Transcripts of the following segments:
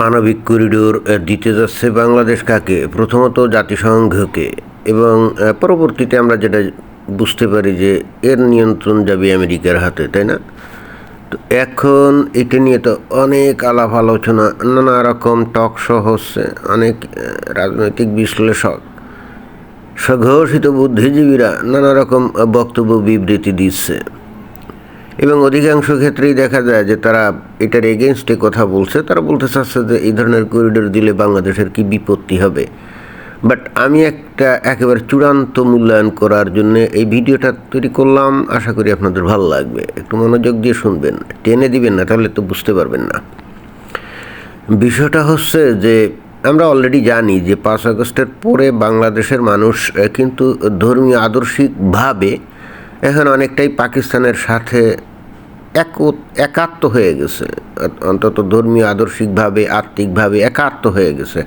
মানবিক করিডোর দিতে যাচ্ছে বাংলাদেশ কাকে? প্রথমত জাতিসংঘকে। এবং পরবর্তীতে আমরা যেটা বুঝতে পারি যে এর নিয়ন্ত্রণ যাবে আমেরিকার হাতে, তাই না? তো এখন এটা নিয়ে তো অনেক আলাপ আলোচনা, নানা রকম টক শো হচ্ছে, অনেক রাজনৈতিক বিশ্লেষক, স্বঘোষিত বুদ্ধিজীবীরা নানা রকম বক্তব্য বিবৃতি দিচ্ছে। এবং অধিকাংশ ক্ষেত্রেই দেখা যায় যে তারা এটার এগেনস্টে কথা বলছে। তারা বলতে চাচ্ছে যে এই ধরনের করিডোর দিলে বাংলাদেশের কি বিপত্তি হবে? বাট আমি একটা একেবারে চূড়ান্ত মূল্যায়ন করার জন্য এই ভিডিওটা তৈরি করলাম। আশা করি আপনাদের ভালো লাগবে। একটু মনোযোগ দিয়ে শুনবেন। টেনে দিবেন না, তাহলে তো বুঝতে পারবেন না। বিষয়টা হচ্ছে যে আমরা অলরেডি জানি যে পাঁচ আগস্টের পরে বাংলাদেশের মানুষ কিন্তু ধর্মীয়, আদর্শিকভাবে এখন অনেকটাই পাকিস্তানের সাথে এক একাত্ম হয়ে গেছে। অন্তত ধর্মীয়, আদর্শিকভাবে, আত্মিকভাবে একাত্ম হয়ে গেছে।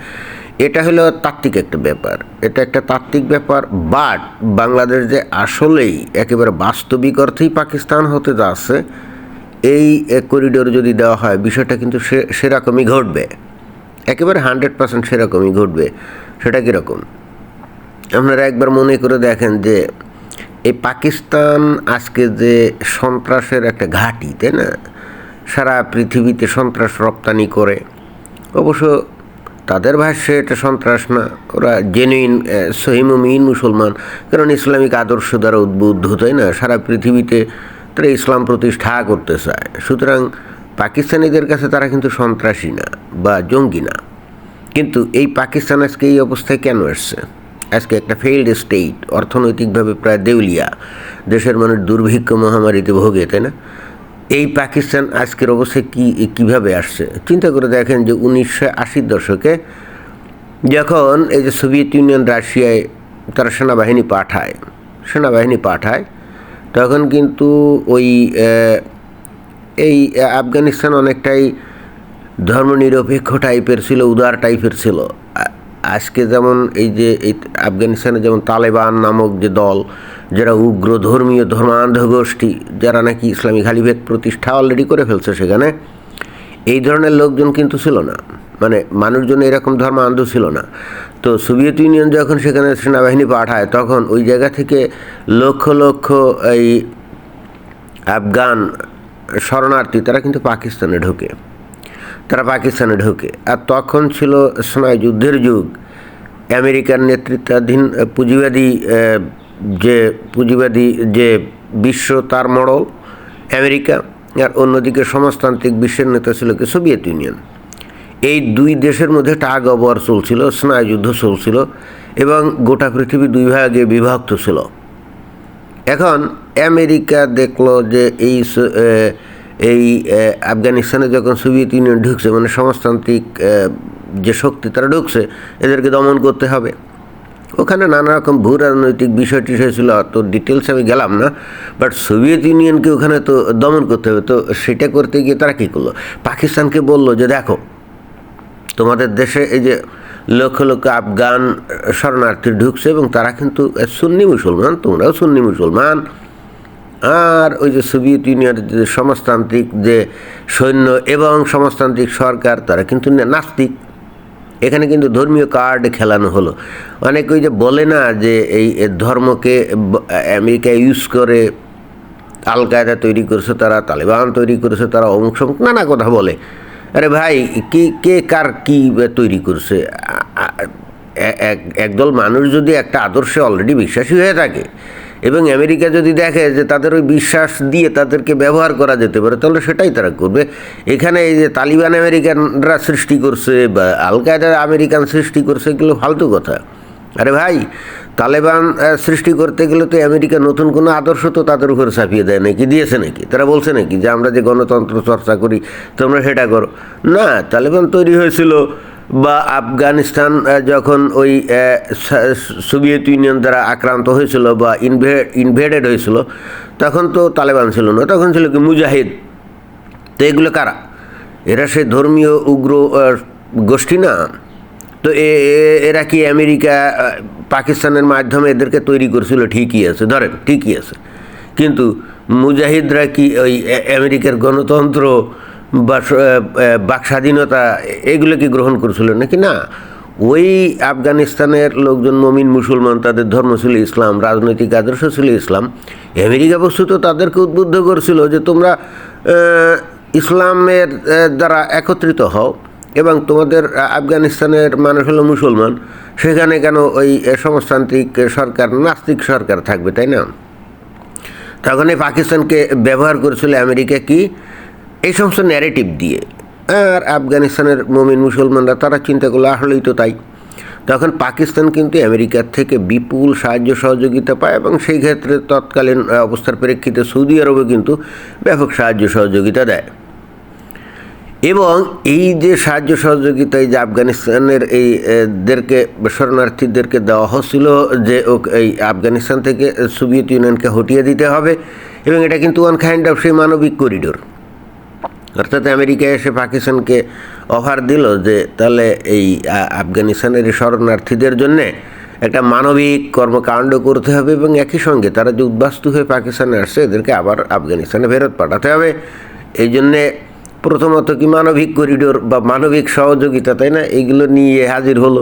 এটা হলো তাত্ত্বিক একটা ব্যাপার। এটা একটা তাত্ত্বিক ব্যাপার, বাট বাংলাদেশ যে আসলেই একেবারে বাস্তবিক অর্থেই পাকিস্তান হতে যাচ্ছে, এই করিডোর যদি দেওয়া হয়, বিষয়টা কিন্তু সে, সেরকমই ঘটবে। একেবারে হান্ড্রেড পার্সেন্ট সেরকমই ঘটবে। সেটা কীরকম? আপনারা একবার মনে করে দেখেন যে এই পাকিস্তান আজকে যে সন্ত্রাসের একটা ঘাঁটি, তাই না? সারা পৃথিবীতে সন্ত্রাস রপ্তানি করে। অবশ্য তাদের ভাষ্যে এটা সন্ত্রাস না, ওরা জেনুইন সহিমমিন মুসলমান। কারণ ইসলামিক আদর্শ দ্বারা উদ্বুদ্ধ, তাই না? সারা পৃথিবীতে তারা ইসলাম প্রতিষ্ঠা করতে চায়। সুতরাং পাকিস্তানিদের কাছে তারা কিন্তু সন্ত্রাসী না বা জঙ্গি না। কিন্তু এই পাকিস্তান আজকে এই অবস্থায় কেন এসছে? আজকে একটা ফেইল্ড স্টেট অর্থনৈতিকভাবে প্রায় দেউলিয়া। দেশের মানুষ দুর্ভিক্ষ মহামারীতে ভোগে, তাই না? এই পাকিস্তান আজকের অবস্থায় কী কীভাবে আসছে? চিন্তা করে দেখেন যে উনিশশো আশির দশকে যখন এই যে সোভিয়েত ইউনিয়ন রাশিয়ায় তারা সেনাবাহিনী পাঠায় সেনাবাহিনী পাঠায়, তখন কিন্তু ওই এই আফগানিস্তান অনেকটাই ধর্মনিরপেক্ষ টাইপের ছিল, উদার টাইপের ছিল। আজকে যেমন এই যে এই আফগানিস্তানে যেমন তালেবান নামক যে দল, যারা উগ্র ধর্মীয় ধর্মান্ধ গোষ্ঠী যারা নাকি ইসলামী খালিভেদ প্রতিষ্ঠা অলরেডি করে ফেলছে সেখানে, এই ধরনের লোকজন কিন্তু ছিল না। মানে মানুষজন এরকম ধর্মান্ধ ছিল না। তো সোভিয়েত ইউনিয়ন যখন সেখানে সেনাবাহিনী পাঠায়, তখন ওই জায়গা থেকে লক্ষ লক্ষ এই আফগান শরণার্থী, তারা কিন্তু পাকিস্তানে ঢোকে। তারা পাকিস্তানে ঢোকে। আর তখন ছিল স্নায়ু যুদ্ধের যুগ। আমেরিকার নেতৃত্বাধীন পুঁজিবাদী যে পুঁজিবাদী, যে বিশ্ব, তার মডল আমেরিকা। আর অন্যদিকে সমাজতান্ত্রিক বিশ্বের নেতা ছিল কি? Soviet Union. এই দুই দেশের মধ্যে টাগ অবর চলছিল স্নায়ুযুদ্ধ চলছিল এবং গোটা পৃথিবী দুই ভাগে বিভক্ত ছিল। এখন আমেরিকা দেখল যে এই এই আফগানিস্তানে যখন সোভিয়েত ইউনিয়ন ঢুকছে মানে সমাজতান্ত্রিক যে শক্তি তারা ঢুকছে, এদেরকে দমন করতে হবে। ওখানে নানা রকম ভূ রাজনৈতিক বিষয় টিষয় ছিল তো ডিটেলস আমি গেলাম না বাট সোভিয়েত ইউনিয়নকে ওখানে তো দমন করতে হবে। তো সেটা করতে গিয়ে তারা কী করল? পাকিস্তানকে বলল যে, দেখো, তোমাদের দেশে এই যে লক্ষ লক্ষ আফগান শরণার্থী ঢুকছে, এবং তারা কিন্তু সুন্নি মুসলমান, তোমরাও সুন্নি মুসলমান আর ওই যে সোভিয়েত ইউনিয়নের যে সমাজতান্ত্রিক যে সৈন্য এবং সমাজতান্ত্রিক সরকার, তারা কিন্তু নাস্তিক। এখানে কিন্তু ধর্মীয় কার্ড খেলানো হলো। অনেকে ওই যে বলে না যে এই ধর্মকে আমেরিকা ইউজ করে আল কায়দা তৈরি করেছে তারা, তালেবান তৈরি করেছে তারা, অমুক সমুক নানা কথা বলে। আরে ভাই, কি, কে, কার কি তৈরি করছে? একদল মানুষ যদি একটা আদর্শে অলরেডি বিশ্বাসী হয়ে থাকে এবং আমেরিকা যদি দেখে যে তাদের ওই বিশ্বাস দিয়ে তাদেরকে ব্যবহার করা যেতে পারে, তাহলে সেটাই তারা করবে। এখানে এই যে তালিবান আমেরিকানরা সৃষ্টি করছে বা আল কায়দা আমেরিকান সৃষ্টি করছে, এগুলো ফালতু কথা। আরে ভাই, তালেবান সৃষ্টি করতে গেলে তো আমেরিকা নতুন কোনো আদর্শ তো তাদের উপর চাপিয়ে দেয় নাকি, দিয়েছে নাকি? তারা বলছে নাকি যে আমরা যে গণতন্ত্র চর্চা করি, তোমরা সেটা করো। না, তালেবান তৈরি হয়েছিল বা আফগানিস্তান যখন ওই সোভিয়েত ইউনিয়ন দ্বারা আক্রান্ত হয়েছিল বা ইনভে ইনভেডেড হয়েছিল, তখন তো তালেবান ছিল না। তখন ছিল কি মুজাহিদ। তো এগুলো কারা? এরা সে ধর্মীয় উগ্র গোষ্ঠী না। তো এরা কি আমেরিকা পাকিস্তানের মাধ্যমে এদেরকে তৈরি করছিল? ঠিকই আছে। ধরেন, ঠিকই আছে। কিন্তু মুজাহিদরা কি ওই আমেরিকার গণতন্ত্র বাক স্বাধীনতা, এগুলো কি গ্রহণ করছিল নাকি? না। ওই আফগানিস্তানের লোকজন মমিন মুসলমান, তাদের ধর্ম ছিল ইসলাম, রাজনৈতিক আদর্শ ছিল ইসলাম। আমেরিকা বস্তুত তাদেরকে উদ্বুদ্ধ করছিল যে তোমরা ইসলামের দ্বারা একত্রিত হও এবং তোমাদের আফগানিস্তানের মানুষ হলো মুসলমান। সেখানে কেন ওই সমাজতান্ত্রিক সরকার, নাস্তিক সরকার থাকবে, তাই না? তখন এই পাকিস্তানকে ব্যবহার করেছিল আমেরিকা কি? এই সমস্ত ন্যারেটিভ দিয়ে। আর আফগানিস্তানের মমিন মুসলমানরা তারা চিন্তা করল, আসলেই তো তাই। তখন পাকিস্তান কিন্তু আমেরিকার থেকে বিপুল সাহায্য সহযোগিতা পায় এবং সেই ক্ষেত্রে তৎকালীন অবস্থার প্রেক্ষিতে সৌদি আরবে কিন্তু ব্যাপক সাহায্য সহযোগিতা দেয়। এবং এই যে সাহায্য সহযোগিতা, এই যে আফগানিস্তানের এই এদেরকে শরণার্থীদেরকে দেওয়া হচ্ছিল যে এই আফগানিস্তান থেকে সোভিয়েত ইউনিয়নকে হটিয়ে দিতে হবে এবং এটা কিন্তু ওয়ান কাইন্ড অফ সেই মানবিক করিডোর অর্থাৎ আমেরিকা এসে পাকিস্তানকে অফার দিল যে তাহলে এই আফগানিস্তানের শরণার্থীদের জন্যে একটা মানবিক কর্মকাণ্ড করতে হবে এবং একই সঙ্গে তারা যে উদ্বাস্তু হয়ে পাকিস্তানে আসছে, এদেরকে আবার আফগানিস্তানে ফেরত পাঠাতে হবে। এই জন্যে প্রথমত কি মানবিক করিডোর বা মানবিক সহযোগিতা, তাই না? এইগুলো নিয়ে হাজির হলো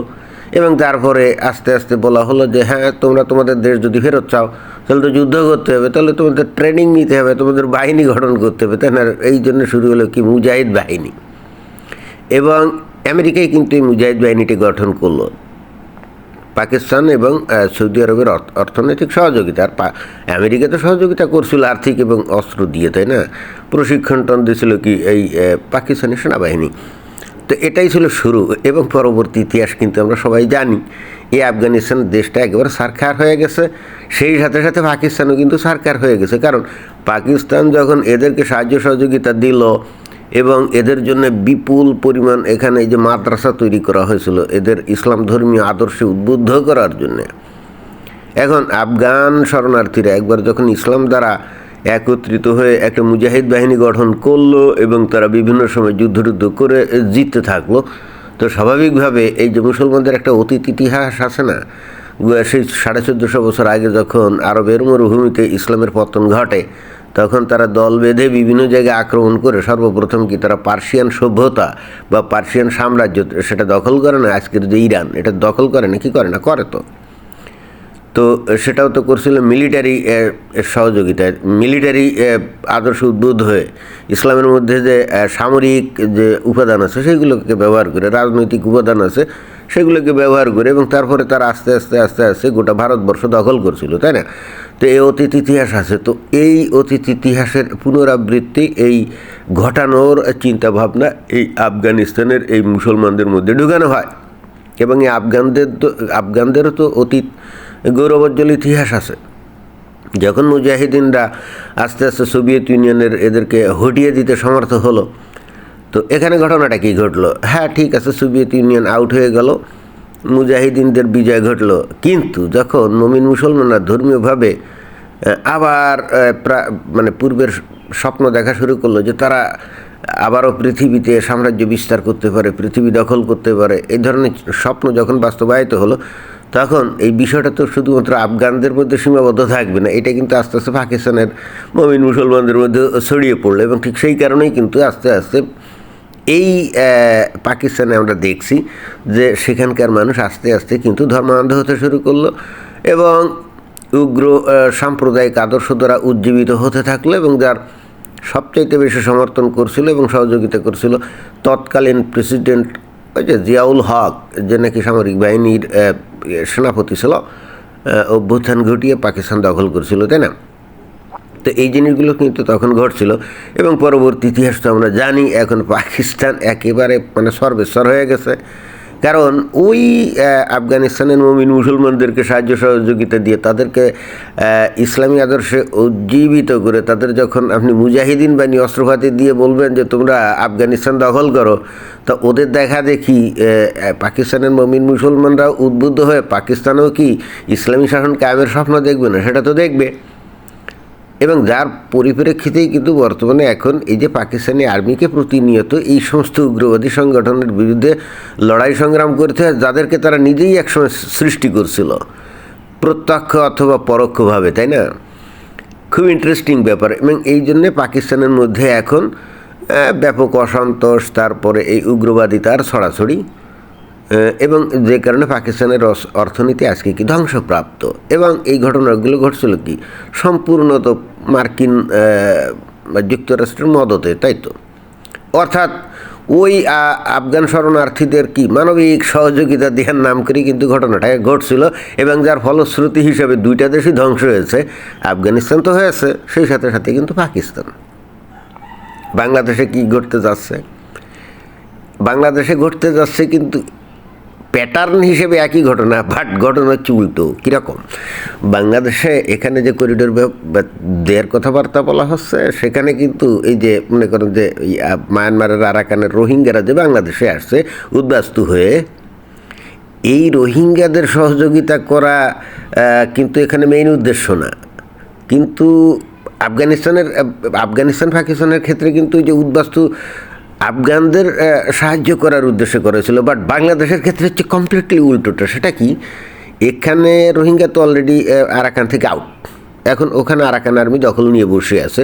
এবং তারপরে আস্তে আস্তে বলা হলো যে হ্যাঁ তোমরা তোমাদের দেশ যদি ফেরত চাও তাহলে তো যুদ্ধ করতে হবে, তাহলে তোমাদের ট্রেনিং নিতে হবে, তোমাদের বাহিনী গঠন করতে হবে, তাই না? এই জন্য শুরু হলো কি? মুজাহিদ বাহিনী। এবং আমেরিকায় কিন্তু এই মুজাহিদ বাহিনীটি গঠন করল। পাকিস্তান এবং সৌদি আরবের অর্থনৈতিক সহযোগিতা। আর আমেরিকা তো সহযোগিতা করছিল আর্থিক এবং অস্ত্র দিয়ে, তাই না? প্রশিক্ষণ টন দিয়েছিল কি এই পাকিস্তানি সেনাবাহিনী। তো এটাই ছিল শুরু এবং পরবর্তী ইতিহাস কিন্তু আমরা সবাই জানি। এই আফগানিস্তান দেশটা একেবারে সরকার হয়ে গেছে। সেই সাথে সাথে পাকিস্তানও কিন্তু সরকার হয়ে গেছে। কারণ পাকিস্তান যখন এদেরকে সাহায্য সহযোগিতা দিল এবং এদের জন্য বিপুল পরিমাণ এখানে এই যে মাদ্রাসা তৈরি করা হয়েছিল, এদের ইসলাম ধর্মীয় আদর্শে উদ্বুদ্ধ করার জন্যে। এখন আফগান শরণার্থীরা একবার যখন ইসলাম দ্বারা একত্রিত হয়ে একটা মুজাহিদ বাহিনী গঠন করল এবং তারা বিভিন্ন সময় যুদ্ধ করে জিততে থাকল তো স্বাভাবিকভাবে এই যে মুসলমানদের একটা অতীত ইতিহাস আছে না সেই সাড়ে চোদ্দোশো বছর আগে যখন আরবের মরুভূমিতে ইসলামের পতন ঘটে, তখন তারা দল বেঁধে বিভিন্ন জায়গায় আক্রমণ করে সর্বপ্রথম কি তারা পার্সিয়ান সভ্যতা বা পার্সিয়ান সাম্রাজ্য, সেটা দখল করে না? আজকের যে ইরান, এটা দখল করে না, কি করে না? করে তো। তো সেটাও তো করছিল মিলিটারি সহযোগিতায়। মিলিটারি আদর্শ উদ্বুদ্ধ হয়ে ইসলামের মধ্যে যে সামরিক যে উপাদান আছে সেগুলোকে ব্যবহার করে, রাজনৈতিক উপাদান আছে সেগুলোকে ব্যবহার করে এবং তারপরে তারা আস্তে আস্তে আস্তে আস্তে গোটা ভারতবর্ষ দখল করছিল, তাই না? তো এই অতীত ইতিহাস আছে, তো এই অতীত ইতিহাসের পুনরাবৃত্তি, এই ঘটানোর চিন্তাভাবনা এই আফগানিস্তানের এই মুসলমানদের মধ্যে ঢুকানো হয়। এবং এই আফগানদের তো, আফগানদেরও তো অতীত গৌরবোজ্জ্বল ইতিহাস আছে। যখন মুজাহিদিনরা আস্তে আস্তে সোভিয়েত ইউনিয়নের এদেরকে হটিয়ে দিতে সমর্থ হলো, তো এখানে ঘটনাটা কি ঘটলো? হ্যাঁ ঠিক আছে, সোভিয়েত ইউনিয়ন আউট হয়ে গেল, মুজাহিদিনদের বিজয় ঘটলো। কিন্তু যখন মমিন মুসলমানরা ধর্মীয়ভাবে আবার মানে পূর্বের স্বপ্ন দেখা শুরু করল যে তারা আবারও পৃথিবীতে সাম্রাজ্য বিস্তার করতে পারে, পৃথিবী দখল করতে পারে, এই ধরনের স্বপ্ন যখন বাস্তবায়িত হলো তখন এই বিষয়টা তো শুধুমাত্র আফগানদের মধ্যে সীমাবদ্ধ থাকবে না, এটা কিন্তু আস্তে আস্তে পাকিস্তানের মমিন মুসলমানদের মধ্যে ছড়িয়ে পড়ল এবং ঠিক সেই কারণেই কিন্তু আস্তে আস্তে এই পাকিস্তানে আমরা দেখছি যে সেখানকার মানুষ আস্তে আস্তে কিন্তু ধর্মান্ধ হতে শুরু করল এবং উগ্র সাম্প্রদায়িক আদর্শ দ্বারা উজ্জীবিত হতে থাকল এবং যার সবচাইতে বেশি সমর্থন করছিল এবং সহযোগিতা করছিল তৎকালীন প্রেসিডেন্ট ওই যে জিয়াউল হক, যে নাকি সামরিক বাহিনীর সেনাপতি ছিল অভ্যুত্থান ঘটিয়ে পাকিস্তান দখল করছিল, তাই না? তো এই জিনিসগুলো কিন্তু তখন ঘটছিল এবং পরবর্তী ইতিহাস তো আমরা জানি, এখন পাকিস্তান একেবারে মানে সর্বেশ্বর হয়ে গেছে। কারণ ওই আফগানিস্তানের মমিন মুসলমানদেরকে সাহায্য সহযোগিতা দিয়ে তাদেরকে ইসলামী আদর্শে উজ্জীবিত করে তাদের যখন আপনি মুজাহিদিন বাহিনী অস্ত্রপাতি দিয়ে বলবেন যে তোমরা আফগানিস্তান দখল করো, তা ওদের দেখা দেখি পাকিস্তানের মমিন মুসলমানরা উদ্বুদ্ধ হয়ে পাকিস্তানেও কি ইসলামী শাসন কায়েমের স্বপ্ন দেখবে না? সেটা তো দেখবে। এবং যার পরিপ্রেক্ষিতেই কিন্তু বর্তমানে এখন এই যে পাকিস্তানি আর্মিকে প্রতিনিয়ত এই সমস্ত উগ্রবাদী সংগঠনের বিরুদ্ধে লড়াই সংগ্রাম করতে হয় যাদেরকে তারা নিজেই একসময় সৃষ্টি করছিল প্রত্যক্ষ অথবা পরোক্ষভাবে তাই না? খুব ইন্টারেস্টিং ব্যাপার এবং এই জন্যে পাকিস্তানের মধ্যে এখন ব্যাপক অসন্তোষ তারপরে এই উগ্রবাদিতার ছড়াছড়ি আহ, এবং যে কারণে পাকিস্তানের অর্থনীতি আজকে কি ধ্বংসপ্রাপ্ত? এবং এই ঘটনাগুলো ঘটছিল কি? সম্পূর্ণত মার্কিন যুক্তরাষ্ট্রের মদতে, তাই তো? অর্থাৎ ওই আফগান শরণার্থীদের কি মানবিক সহযোগিতা দেওয়ার নাম করে কিন্তু ঘটনাটা ঘটছিল এবং যার ফলশ্রুতি হিসাবে দুইটা দেশই ধ্বংস হয়েছে। আফগানিস্তান তো হয়েছে, সেই সাথে সাথে কিন্তু পাকিস্তান। বাংলাদেশে কি ঘটতে যাচ্ছে? বাংলাদেশে ঘটতে যাচ্ছে কিন্তু প্যাটার্ন হিসেবে একই ঘটনা, বাট ঘটনা হচ্ছে উল্টো। কীরকম? বাংলাদেশে এখানে যে করিডোর দেওয়ার কথাবার্তা বলা হচ্ছে, সেখানে কিন্তু এই যে মনে করেন যে মায়ানমারের আরাকানের রোহিঙ্গারা যে বাংলাদেশে আসছে, উদ্বাস্তু হয়ে, এই রোহিঙ্গাদের সহযোগিতা করা কিন্তু এখানে মেইন উদ্দেশ্য না। কিন্তু আফগানিস্তানের, আফগানিস্তান, পাকিস্তানের ক্ষেত্রে কিন্তু যে উদ্বাস্তু আফগানদের সাহায্য করার উদ্দেশ্যে করেছিল বাট বাংলাদেশের ক্ষেত্রে হচ্ছে কমপ্লিটলি উল্টোটা, সেটা কি? এখানে রোহিঙ্গা তো অলরেডি আরাকান থেকে আউট এখন ওখানে আরাকান আর্মি দখল নিয়ে বসে আছে,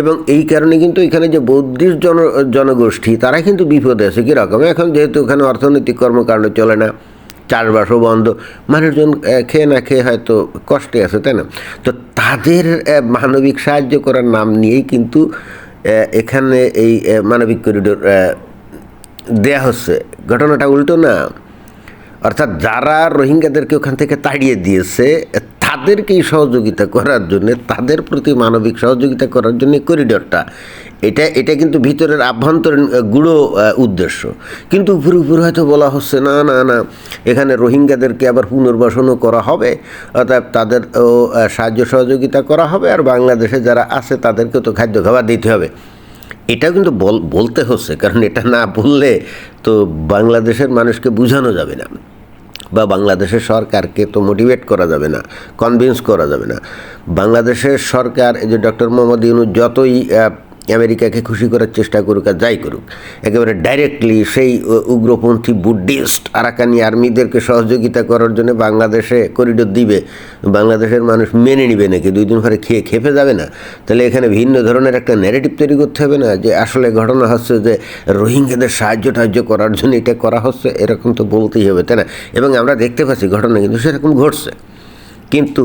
এবং এই কারণে কিন্তু এখানে যে বৌদ্ধিস্ট জন, জনগোষ্ঠী, তারা কিন্তু বিপদে আছে কীরকম? এখন যেহেতু ওখানে অর্থনৈতিক কর্মকাণ্ড চলে না, চাষবাসও বন্ধ, মানুষজন খেয়ে না খেয়ে হয়তো কষ্টে আছে, তাই না? তো তাদের মানবিক সাহায্য করার নাম নিয়েই কিন্তু এখানে এই মানবিক করিডোর দেয়া হচ্ছে। ঘটনাটা উল্টো না। অর্থাৎ যারা রোহিঙ্গাদেরকে ওখান থেকে তাড়িয়ে দিয়েছে তাদেরকেই সহযোগিতা করার জন্য তাদের প্রতি মানবিক সহযোগিতা করার জন্য করিডোরটা। এটা এটা কিন্তু ভিতরের আভ্যন্তরীণ গূঢ় উদ্দেশ্য। কিন্তু উপরে উপরে হয়তো বলা হচ্ছে না না না এখানে রোহিঙ্গাদেরকে আবার পুনর্বাসনও করা হবে। অর্থাৎ তাদের ও, সাহায্য সহযোগিতা করা হবে আর বাংলাদেশে যারা আছে তাদেরকে তো খাদ্য খাবার দিতে হবে। এটাও কিন্তু বল বলতে হচ্ছে কারণ এটা না বললে তো বাংলাদেশের মানুষকে বোঝানো যাবে না। বা বাংলাদেশের সরকারকে তো মোটিভেট করা যাবে না কনভিন্স করা যাবে না। বাংলাদেশের সরকার এই যে ডক্টর মোহাম্মদ ইউনুস যতই আমেরিকাকে খুশি করার চেষ্টা করুক আর যাই করুক, একেবারে ডাইরেক্টলি সেই উগ্রপন্থী বুদ্ধিস্ট আরাকানি আর্মিদেরকে সহযোগিতা করার জন্য বাংলাদেশে করিডোর দিবে। বাংলাদেশের মানুষ মেনে নিবে নাকি? দুই দিন পরে খেয়ে খেপে যাবে না? তাহলে এখানে ভিন্ন ধরনের একটা ন্যারেটিভ তৈরি করতে হবে না? যে আসলে ঘটনা হচ্ছে যে রোহিঙ্গাদের সাহায্য টাহায্য করার জন্য এটা করা হচ্ছে, এরকম তো বলতেই হবে, তাই না? এবং আমরা দেখতে পাচ্ছি ঘটনা কিন্তু সেরকম ঘটছে। কিন্তু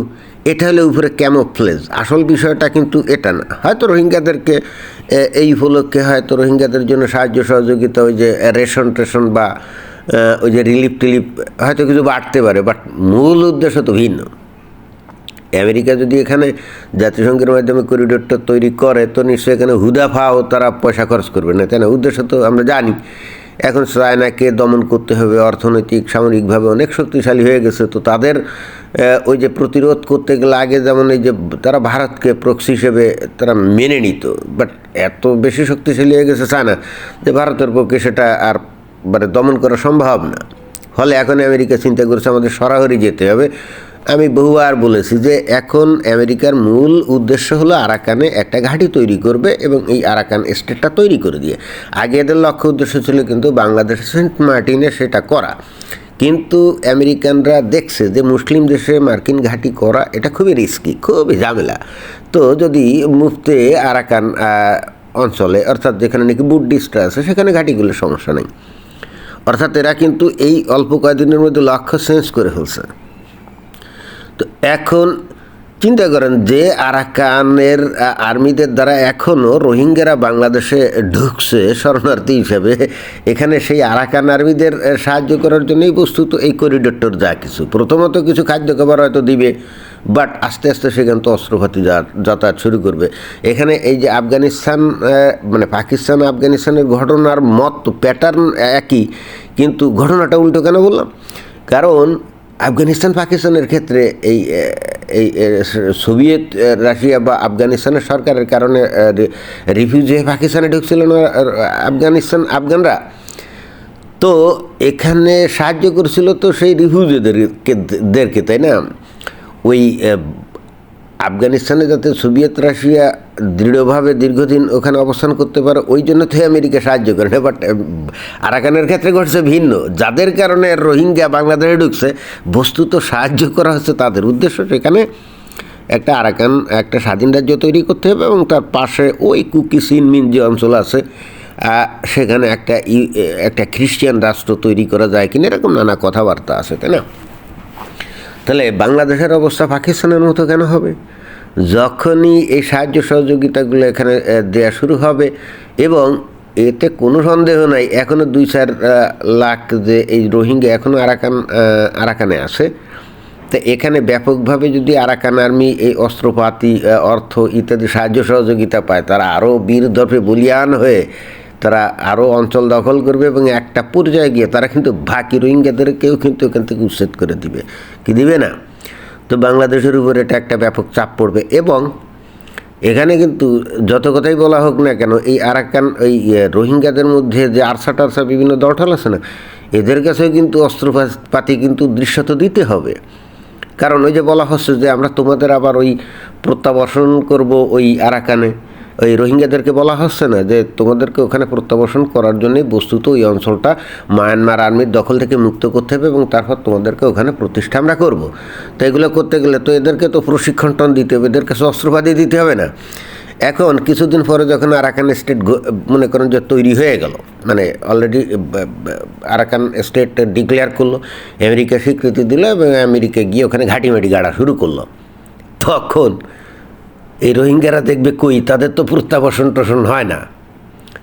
এটা হলো উপরে ক্যামোফ্লেজ। আসল বিষয়টা কিন্তু এটা না। হয়তো রোহিঙ্গাদেরকে এই উপলক্ষে হয়তো রোহিঙ্গাদের জন্য সাহায্য সহযোগিতা ওই যে রেশন টেশন বা ওই যে রিলিফ টিলিফ হয়তো কিছু বাড়তে পারে, বাট মূল উদ্দেশ্য তো ভিন্ন। আমেরিকা যদি এখানে জাতিসংঘের মাধ্যমে করিডোরটা তৈরি করে, তো নিশ্চয়ই এখানে হুদাফাও তারা পয়সা খরচ করবে। না, তাই না? উদ্দেশ্য তো আমরা জানি। এখন চায়নাকে দমন করতে হবে। অর্থনৈতিক, সামরিকভাবে অনেক শক্তিশালী হয়ে গেছে। তো তাদের ওই যে প্রতিরোধ করতে গেলে আগে যেমন এই যে তারা ভারতকে প্রক্সি হিসেবে তারা মেনে নিত। বাট এত বেশি শক্তিশালী হয়ে গেছে চায়না যে ভারতের পক্ষে সেটা আর মানে দমন করা সম্ভব না। ফলে এখন আমেরিকা চিন্তা করছে আমাদের সরাসরি যেতে হবে। আমি বহুবার বলেছি যে এখন আমেরিকার মূল উদ্দেশ্য হলো আরাকানে একটা ঘাঁটি তৈরি করবে এবং এই আরাকান স্টেটটা তৈরি করে দিয়ে। আগে এদের লক্ষ্য উদ্দেশ্য ছিল কিন্তু বাংলাদেশ সেন্ট মার্টিনে সেটা করা। কিন্তু আমেরিকানরা দেখছে যে মুসলিম দেশে মার্কিন ঘাঁটি করা এটা খুবই রিস্কি খুবই ঝামেলা। তো যদি মুফতে আরাকান অঞ্চলে, অর্থাৎ যেখানে নাকি বুদ্ধিস্টরা আছে, সেখানে ঘাঁটিগুলো সমস্যা নেই। অর্থাৎ এরা কিন্তু এই অল্প কয়েকদিনের মধ্যে লক্ষ্য চেঞ্জ করে ফেলছে। তো এখন চিন্তা করেন যে আরাকানের আর্মিদের দ্বারা এখনও রোহিঙ্গারা বাংলাদেশে ঢুকছে শরণার্থী হিসেবে, এখানে সেই আরাকান আর্মিদের সাহায্য করার জন্যই প্রস্তুত এই করিডোরটোর যা কিছু। প্রথমত কিছু খাদ্য খাবার হয়তো দিবে, বাট আস্তে আস্তে সেখান তো অস্ত্রপাতি যা- যাতায়াত শুরু করবে। এখানে এই যে আফগানিস্তান মানে পাকিস্তান, আফগানিস্তানের ঘটনার মত প্যাটার্ন একই, কিন্তু ঘটনাটা উল্টো কেন বললাম? কারণ আফগানিস্তান, পাকিস্তানের ক্ষেত্রে এই এই সোভিয়েত রাশিয়া বা আফগানিস্তানের সরকারের কারণে রিফিউজি হয়ে পাকিস্তানে ঢুকছিল না আফগানিস্তান, আফগানরা। তো এখানে সাহায্য করেছিল তো সেই রিফিউজিদেরকে দেরকে তাই না? ওই আফগানিস্তানে যাতে সোভিয়েত রাশিয়া দৃঢ়ভাবে দীর্ঘদিন ওখানে অবস্থান করতে পারে, ওই জন্য তো আমেরিকা সাহায্য করে না বাট আরাকানের ক্ষেত্রে ঘটছে ভিন্ন। যাদের কারণে রোহিঙ্গা বাংলাদেশে ঢুকছে, বস্তুত সাহায্য করা হচ্ছে তাদের উদ্দেশ্য সেখানে একটা আরাকান, একটা স্বাধীন রাজ্য তৈরি করতে হবে এবং তার পাশে ওই কুকি সিনমিন যে অঞ্চল আছে সেখানে একটা একটা খ্রিস্টান রাষ্ট্র তৈরি করা যায় কিনা, এরকম নানা কথাবার্তা আছে, তাই না? তাহলে বাংলাদেশের অবস্থা পাকিস্তানের মতো কেন হবে? যখনই এই সাহায্য সহযোগিতাগুলো এখানে দেয়া শুরু হবে এবং এতে কোনো সন্দেহ নাই এখনও দুই চার লাখ যে এই রোহিঙ্গা এখনও আরাকান আরাকানে আছে। তো এখানে ব্যাপকভাবে যদি আরাকান আর্মি এই অস্ত্রপাতি অর্থ ইত্যাদি সাহায্য সহযোগিতা পায়, তারা আরও বীর দর্পে বলিয়ান হয়ে তারা আরও অঞ্চল দখল করবে এবং একটা পর্যায়ে গিয়ে তারা কিন্তু বাকি রোহিঙ্গাদেরকেও কিন্তু এখান থেকে উচ্ছেদ করে দিবে। কি দিবে না? তো বাংলাদেশের উপর এটা একটা ব্যাপক চাপ পড়বে এবং এখানে কিন্তু যত কথাই বলা হোক না কেন এই আরাকান এই ইয়ে, রোহিঙ্গাদের মধ্যে যে আরসা টারসা বিভিন্ন দলটল আছে না এদের কাছেও কিন্তু অস্ত্রপাতি কিন্তু দৃশ্যত দিতে হবে। কারণ ওই যে বলা হচ্ছে যে আমরা তোমাদের আবার ওই প্রত্যাবর্ষণ করব ওই আরাকানে। ওই রোহিঙ্গাদেরকে বলা হচ্ছে না যে তোমাদেরকে ওখানে প্রত্যাবর্ষণ করার জন্যই বস্তুত ওই অঞ্চলটা মায়ানমার আর্মির দখল থেকে মুক্ত করতে হবে এবং তারপর তোমাদেরকে ওখানে প্রতিষ্ঠা আমরা করব। তো এগুলো করতে গেলে তো এদেরকে তো প্রশিক্ষণ টন দিতে হবে, এদেরকে অস্ত্রপাতি দিতে হবে না। এখন কিছুদিন পরে যখন আরাকান স্টেট মনে করেন যে তৈরি হয়ে গেল মানে অলরেডি আরাকান স্টেট ডিক্লেয়ার করল, আমেরিকা স্বীকৃতি দিল এবং আমেরিকা গিয়ে ওখানে ঘাটিমাটি গাড়া শুরু করল। তখন এই রোহিঙ্গারা দেখবে কই? তাদের তো প্রত্যাবাসন টোষণ হয় না।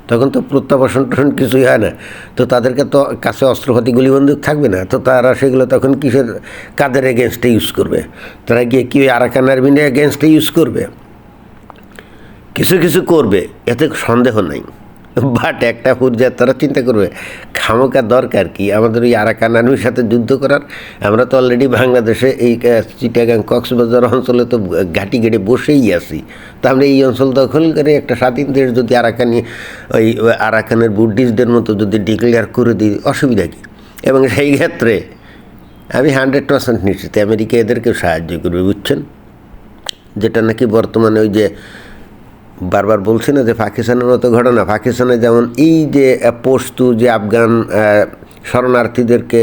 তখন তো প্রত্যাবাসন টোষণ কিছুই হয় না। তো তাদেরকে তো কাছে অস্ত্রপাতি গুলি বন্দুক থাকবে না। তো তারা সেগুলো তখন কিসের কাদের এগেনস্টে ইউজ করবে? তারা গিয়ে কি আরাকান আর্মিনের এগেনস্টে ইউজ করবে? কিছু কিছু করবে। এতে সন্দেহ নাই। বাট একটা পর্যায়ে তারা চিন্তা করবে খামোকা দরকার কি? আমাদের ওই আরাকান আর্মির সাথে যুদ্ধ করার? আমরা তো অলরেডি বাংলাদেশে এই চিটাগাং কক্সবাজার অঞ্চলে তো ঘাটি গেড়ে বসেই আছি। তা আমরা এই অঞ্চল দখল করে একটা স্বাধীন দেশ যদি আরাকানি, ওই আরাকানের বুদ্ধিস্টদের মতো যদি ডিক্লেয়ার করে দিই, অসুবিধা কী? এবং সেই ক্ষেত্রে আমি হান্ড্রেড পার্সেন্ট নিশ্চিত, আমেরিকা এদেরকে সাহায্য করবে, বুঝছেন? যেটা নাকি বর্তমানে ওই যে বারবার বলছি না যে পাকিস্তানের মতো ঘটনা, পাকিস্তানে যেমন এই যে পশতু যে আফগান শরণার্থীদেরকে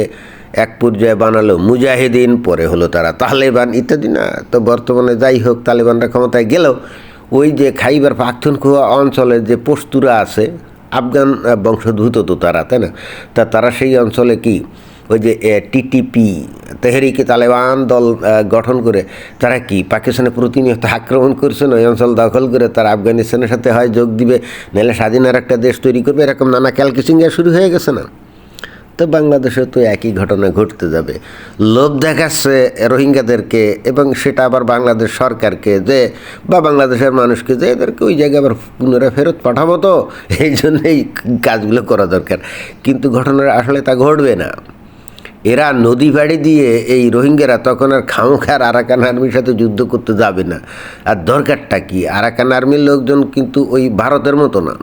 এক পর্যায়ে বানালো, মুজাহিদিন, পরে হলো তারা তালেবান ইত্যাদি না, তো বর্তমানে যাই হোক, তালেবানরা ক্ষমতায় গেলেও ওই যে খাইবার পাখতুনখোয়া অঞ্চলে যে পস্তুরা আছে, আফগান বংশোদ্ভূত তো তারা, তাই না? তা তারা সেই অঞ্চলে কি ওই যে টিটিপি তেহরিকে তালেবান দল গঠন করে, তারা কি পাকিস্তানে প্রতিনিয়ত আক্রমণ করছে? না ওই অঞ্চল দখল করে তারা আফগানিস্তানের সাথে হয়, যোগ দিবে, নাহলে স্বাধীন আর একটা দেশ তৈরি করবে, এরকম নানা ক্যালকিচিঙ্গা শুরু হয়ে গেছে না? তো বাংলাদেশে তো একই ঘটনা ঘটতে যাবে। লোভ দেখাচ্ছে রোহিঙ্গাদেরকে এবং সেটা আবার বাংলাদেশ সরকারকে যে, বা বাংলাদেশের মানুষকে যে, এদেরকে ওই জায়গায় আবার পুনরায় ফেরত পাঠাবো তো? এই জন্যই কাজগুলো করা দরকার। কিন্তু ঘটনাটা আসলে তা ঘটবে না। এরা নদী বাড়ি দিয়ে এই রোহিঙ্গারা তখন আর খামোখার আরাকান আর্মির সাথে যুদ্ধ করতে যাবে না। আর দরকারটা কি? আরাকান আর্মির লোকজন কিন্তু ওই ভারতের মতো না।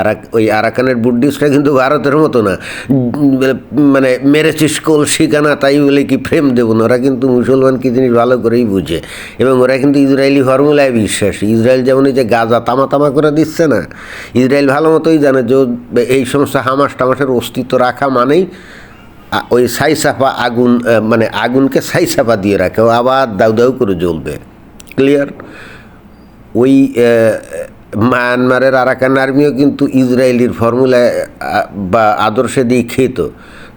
আরাক ওই আরাকানের বুদ্ধিস্টরা কিন্তু ভারতের মতো না। মানে মেরেছিস কোল শিকানা তাই বলে কি প্রেম দেবো না। ওরা কিন্তু মুসলমান কি জিনিস ভালো করেই বুঝে। এবং ওরা কিন্তু ইসরায়েলি ফর্মুলায় বিশ্বাসী। ইসরায়েল যেমন এই যে গাজা তামা তামা করে দিচ্ছে না, ইসরায়েল ভালো মতোই জানে যে এই সমস্ত হামাস টামাসের অস্তিত্ব রাখা মানেই আ- সাই সাইসাফা আগুন মানে আগুনকে সাই সাফা দিয়ে রাখে, ও আবার দাউ দাউ করে জ্বলবে। ক্লিয়ার ওই মায়ানমারের আরাকান আর্মিও কিন্তু ইসরায়েলির ফর্মুলায় বা আদর্শে দিয়ে খেত।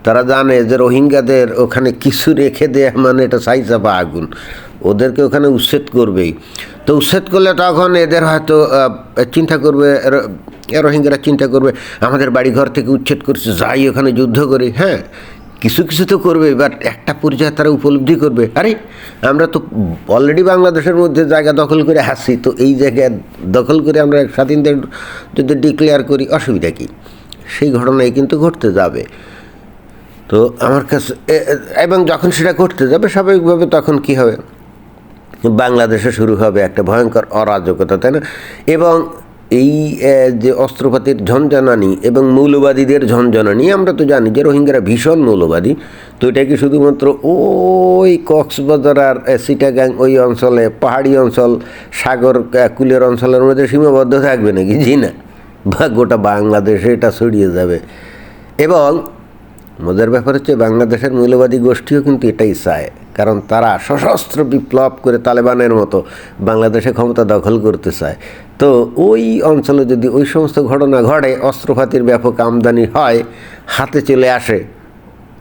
তারা জানে যে রোহিঙ্গাদের ওখানে কিছু রেখে দেয়া মানে এটা সাইসাফা আগুন। ওদেরকে ওখানে উচ্ছেদ করবেই। তো উচ্ছেদ করলে তখন এদের হয়তো চিন্তা করবে রোহিঙ্গারা চিন্তা করবে, আমাদের বাড়িঘর থেকে উচ্ছেদ করছে, যাই ওখানে যুদ্ধ করি হ্যাঁ? কিছু কিছু তো করবে বাট একটা পর্যায়ে তারা উপলব্ধি করবে। আরে, আমরা তো অলরেডি বাংলাদেশের মধ্যে জায়গা দখল করে আসছি, তো এই জায়গা দখল করে আমরা স্বাধীন যদি ডিক্লেয়ার করি, অসুবিধা কী? সেই ঘটনাই কিন্তু ঘটতে যাবে। তো আমার কাছে এবং যখন সেটা ঘটতে যাবে, স্বাভাবিকভাবে তখন কি হবে? বাংলাদেশে শুরু হবে একটা ভয়ঙ্কর অরাজকতা, তাই না? এবং এই যে অস্ত্রপাতির ঝঞ্ঝানানি এবং মৌলবাদীদের ঝঞ্ঝানানি, আমরা তো জানি যে রোহিঙ্গারা ভীষণ মৌলবাদী। তো এটা কি শুধুমাত্র ওই কক্সবাজার আর সিটাগাং ওই অঞ্চলে, পাহাড়ি অঞ্চল, সাগর কুলের অঞ্চলের মধ্যে সীমাবদ্ধ থাকবে নাকি? জি না। বা গোটা বাংলাদেশে এটা ছড়িয়ে যাবে। এবং মজার ব্যাপার হচ্ছে বাংলাদেশের মৌলবাদী গোষ্ঠীও কিন্তু এটাই চায়। কারণ তারা সশস্ত্র বিপ্লব করে তালেবানের মতো বাংলাদেশে ক্ষমতা দখল করতে চায়। তো ওই অঞ্চলে যদি ওই সমস্ত ঘটনা ঘটে, অস্ত্রপাতির ব্যাপক আমদানি হয়, হাতে চলে আসে,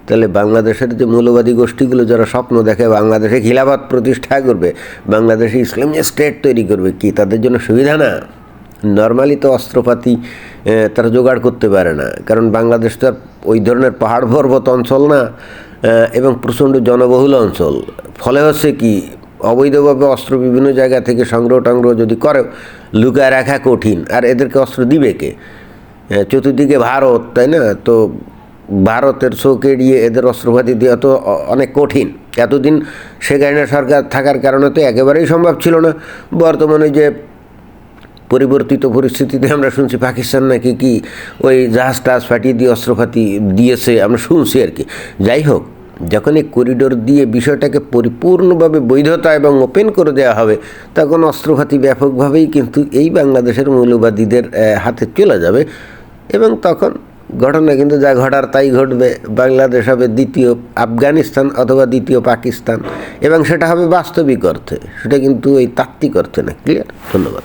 তাহলে বাংলাদেশের যে মৌলবাদী গোষ্ঠীগুলো যারা স্বপ্ন দেখে বাংলাদেশে খিলাফত প্রতিষ্ঠা করবে, বাংলাদেশে ইসলামী স্টেট তৈরি করবে, কি তাদের জন্য সুবিধা না? নর্মালি তো অস্ত্রপাতি তারা জোগাড় করতে পারে না। কারণ বাংলাদেশ তো ওই ধরনের পাহাড় পর্বত অঞ্চল না এবং প্রচণ্ড জনবহুল অঞ্চল। ফলে হচ্ছে কি, অবৈধভাবে অস্ত্র বিভিন্ন জায়গা থেকে সংগ্রহ টংগ্রহ যদি করে, লুকায় রাখা কঠিন। আর এদেরকে অস্ত্র দিবে কে? চতুর্দিকে ভারত, তাই না? তো ভারতের চোখ এড়িয়ে এদের অস্ত্রপাতি দেওয়া তো অনেক কঠিন। এতদিন সেখানে সরকার থাকার কারণে তো একেবারেই সম্ভব ছিল না। বর্তমানে যে পরিবর্তিত পরিস্থিতিতে আমরা শুনছি পাকিস্তান নাকি কি ওই জাহাজ টাহাজ ফাটিয়ে দিয়ে অস্ত্রপাতি দিয়েছে, আমরা শুনছি আর কি। যাই হোক যখন এই করিডোর দিয়ে বিষয়টাকে পরিপূর্ণভাবে বৈধতা এবং ওপেন করে দেওয়া হবে, তখন অস্ত্রপাতি ব্যাপকভাবেই কিন্তু এই বাংলাদেশের মৌলবাদীদের হাতে চলে যাবে এবং তখন ঘটনা কিন্তু যা ঘটার তাই ঘটবে। বাংলাদেশ হবে দ্বিতীয় আফগানিস্তান অথবা দ্বিতীয় পাকিস্তান এবং সেটা হবে বাস্তবিক অর্থে। সেটা কিন্তু ওই তাত্ত্বিক অর্থে না ক্লিয়ার ধন্যবাদ।